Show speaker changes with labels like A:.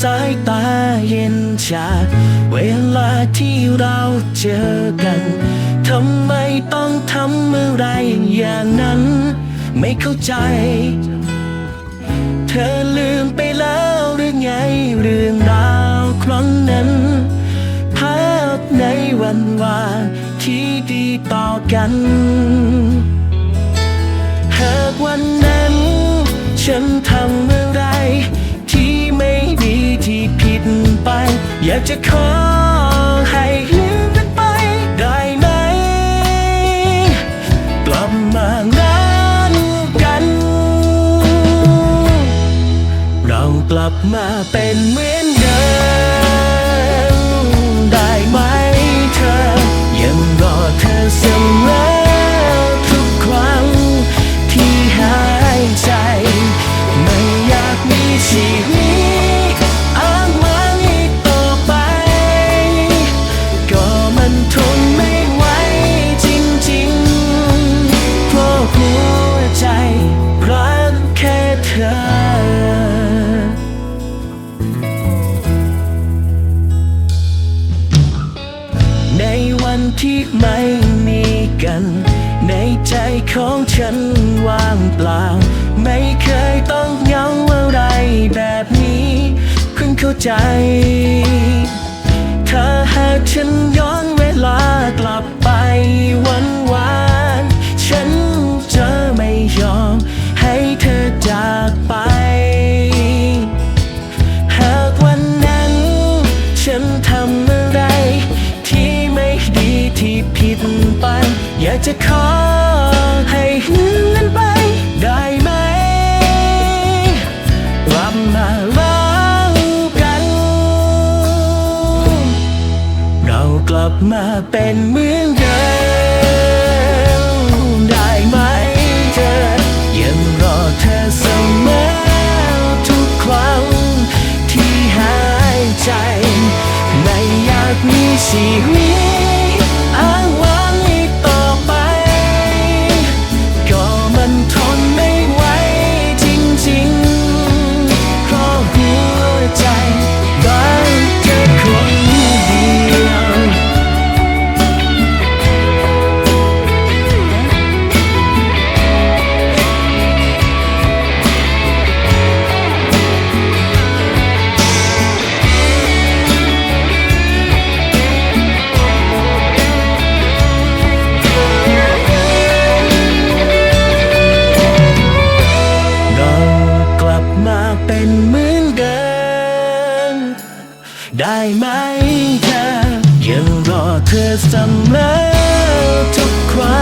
A: สายตาเย็นชา เวลาที่เราเจอกัน ทำไมต้องทำอะไรอย่างนั้น ไม่เข้าใจ เธอลืมไปแล้วหรือไงเรื่องราวครั้งนั้น ภาพในวันวานที่ดีต่อกัน หากวันนั้น ฉันทำ อยากจะขอให้ลืมมันไปได้ไหม กลับมารักกัน เรากลับมาเป็นเหมือน ใจ ถ้าหากฉัน กลับมาเป็นเหมือนเดิมได้ไหมเธอ ยังรอเธอเสมอทุกครั้งที่หายใจ ไม่อยากมีชีวิต ได้ไหมเธอยังรอเธอเสมอทุกครั้ง